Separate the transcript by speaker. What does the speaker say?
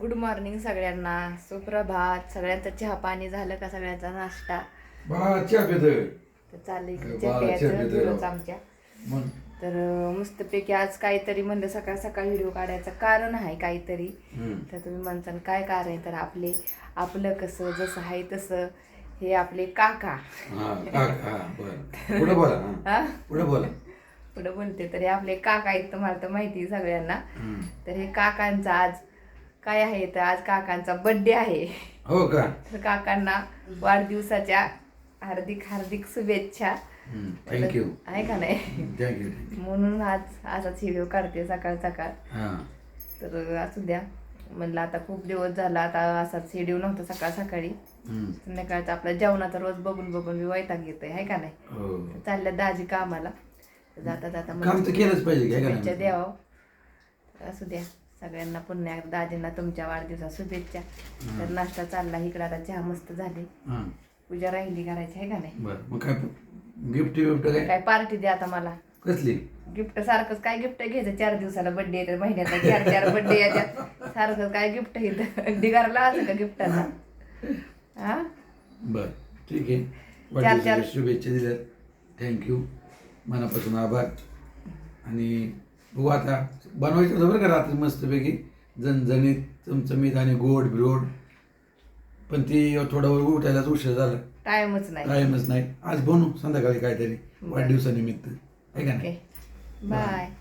Speaker 1: Good morning सगळ्यांना. सुप्रभात. सगळ्यांचं चहा पाणी झालं का सगळ्यांचा नाश्ता? तर चाललं इकडे
Speaker 2: बा,
Speaker 1: चहा प्यायचं दररोज. आमच्या. तर मस्तपैकी आज काहीतरी म्हणलं सकाळ सकाळ व्हिडिओ काढायचं कारण आहे काहीतरी. तर तुम्ही म्हणताल काय कारण आहे? तर आपले आपलं कसं जसं आहे तसं हे आपले काका.
Speaker 2: पुढे बोला पुढे बोला.
Speaker 1: पुढं बोलते. तर हे आपले काका आहेत तुम्हाला तर माहिती आहे सगळ्यांना. तर हे काकांचा आज काय आहे तर आज काकांचा बड्डे आहे.
Speaker 2: हो का?
Speaker 1: तर काकांना वाढदिवसाच्या हार्दिक हार्दिक शुभेच्छा.
Speaker 2: थँक्यू
Speaker 1: आहे का नाही?
Speaker 2: थँक्यू
Speaker 1: म्हणून आज असाच व्हिडिओ काढते सकाळ सकाळ.
Speaker 2: हा.
Speaker 1: तर असू द्या. म्हणलं आता खूप दिवस झाला आता असाच व्हिडिओ नव्हता सकाळ सकाळी. संध्याकाळचा आपला जेवणाचा रोज बघून बघून मी वैताग येतोय आहे का नाही?
Speaker 2: हो.
Speaker 1: चालल्या दाजी कामाला. जाता जाता
Speaker 2: केलंच पाहिजे
Speaker 1: तर असू द्या. सगळ्यांना पुन्हा एकदा दाजींना तुमच्या वाढदिवसा शुभेच्छा. तर नाश्ता चालला इकडे आता चहा मस्त झाली. पूजा राहिली करायची आहे का नाही?
Speaker 2: बर मग काय गिफ्ट बिफ्ट काय?
Speaker 1: काय पार्टी द्या आता मला.
Speaker 2: कसली?
Speaker 1: गिफ्ट सारखंच काय गिफ्ट घ्यायचं? चार दिवसाला बर्थडे येतात महिन्याचा चार चार बर्थडे येतात सारखं काय गिफ्ट घेत ढिगारला असं का गिफ्टाचा हा?
Speaker 2: बर ठीक आहे.
Speaker 1: चार- चार-
Speaker 2: शुभेच्छा दिल्यात. थँक्यू मनापासून आभार. आणि बघू आता बनवायचं होतं बरं का रात्री मस्तपैकी. झणझणीत चमचमीत आणि गोड बिरोड. पण ती थोडं उठायलाच उशीर झाला.
Speaker 1: टाइमच नाही.
Speaker 2: टाईमच नाही. आज बनवू संध्याकाळी काहीतरी. वाढदिवसानिमित्त. आहे का नाही?
Speaker 1: बाय.